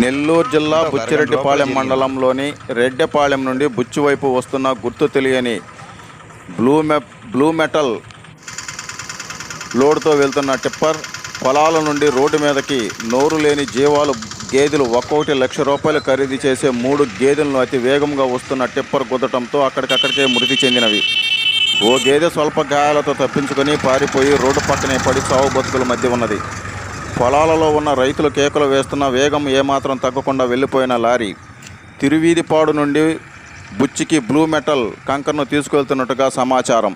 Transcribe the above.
నెల్లూరు జిల్లా బుచ్చిరెడ్డిపాళెం మండలంలోని రెడ్డెపాళెం నుండి బుచ్చి వైపు వస్తున్న గుర్తు తెలియని బ్లూ మె బ్లూ మెటల్ లోడ్తో వెళ్తున్న టిప్పర్ పొలాల నుండి రోడ్డు మీదకి నోరు లేని జీవాలు గేదెలు ఒక్కొక్కటి లక్ష రూపాయలు ఖరీదు చేసే మూడు గేదెలను అతి వేగంగా వస్తున్న టిప్పర్ గుద్దటంతో అక్కడికక్కడికే మృతి చెందినవి. ఓ గేదె స్వల్ప గాయాలతో తప్పించుకొని పారిపోయి రోడ్డు పక్కనే పడి చావు బతుకుల మధ్య ఉన్నది. పొలాలలో ఉన్న రైతులు కేకలు వేస్తున్న వేగం ఏమాత్రం తగ్గకుండా వెళ్ళిపోయిన లారీ తిరువీధిపాడు నుండి బుచ్చికి బ్లూ మెటల్ కంకర్ను తీసుకెళ్తున్నట్టుగా సమాచారం.